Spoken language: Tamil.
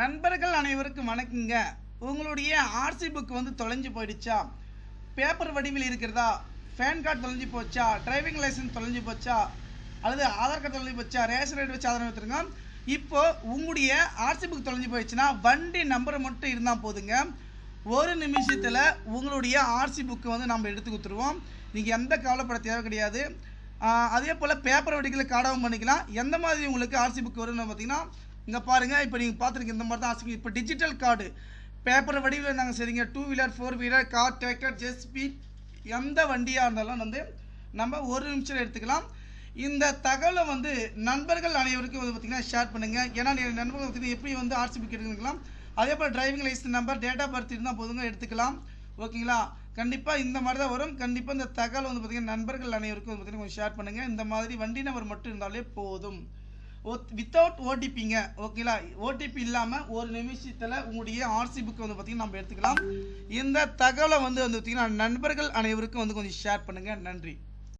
நண்பர்கள் அனைவருக்கும் வணக்கங்க. உங்களுடைய ஆர்சி புக் வந்து தொலைஞ்சு போயிடுச்சா? பேப்பர் வடிவில் இருக்கிறதா? பேன் கார்டு தொலைஞ்சு போச்சா? டிரைவிங் லைசன்ஸ் தொலைஞ்சு போச்சா? அல்லது ஆதார் கார்டு தொலைஞ்சு போச்சா? ரேஷன் கார்டு வச்சு ஆதாரம் எடுத்துருங்க இப்போது உங்களுடைய ஆர்சி புக் தொலைஞ்சு போயிடுச்சுன்னா வண்டி நம்பர் மட்டும் இருந்தால் போதுங்க. ஒரு நிமிஷத்தில் உங்களுடைய ஆர்சி புக்கு வந்து நம்ம எடுத்து கொடுத்துருவோம். நீங்கள் எந்த கவலைப்பட தேவை கிடையாது. அதே போல் பேப்பர் வடிகளை காடவும் பண்ணிக்கலாம். எந்த மாதிரி உங்களுக்கு ஆர்சி புக் வரும்னு பார்த்தீங்கன்னா இங்கே பாருங்கள் இப்போ நீங்கள் பார்த்துருக்கீங்க இந்த மாதிரி தான் ஆசை இப்போ டிஜிட்டல் கார்டு பேப்பர் வடிவில் நாங்கள் சரிங்க. Two wheeler four wheeler car tractor JCB எந்த வண்டியாக இருந்தாலும் வந்து நம்ம ஒரு நிமிஷம் எடுத்துக்கலாம். இந்த தகவலை வந்து நண்பர்கள் அனைவருக்கும் வந்து பார்த்திங்கன்னா ஷேர் பண்ணுங்கள் ஏன்னா நீங்கள் நண்பர்கள் பார்த்தீங்கன்னா எப்படி வந்து ஆர்சி புக் அதே போல் driving licence number date of birth இருந்தால் போதுங்க எடுத்துக்கலாம். ஓகேங்களா? கண்டிப்பாக இந்த மாதிரி தான் வரும். கண்டிப்பாக இந்த தகவல் வந்து பார்த்திங்கன்னா நண்பர்கள் அனைவருக்கும் வந்து பார்த்திங்கன்னா கொஞ்சம் ஷேர் பண்ணுங்கள் இந்த மாதிரி வண்டி நம்பர் மட்டும் இருந்தாலே போதும். வித்தவுட் ஓடிபிங்க ஓகேங்களா ஓடிபி இல்லாமல் ஒரு நிமிஷத்தில் உங்களுடைய ஆர்சி புக்கை வந்து பார்த்திங்கன்னா நம்ம எடுத்துக்கலாம். இந்த தகவலை வந்து வந்து பார்த்திங்கன்னா நண்பர்கள் அனைவருக்கும் வந்து கொஞ்சம் ஷேர் பண்ணுங்கள் நன்றி.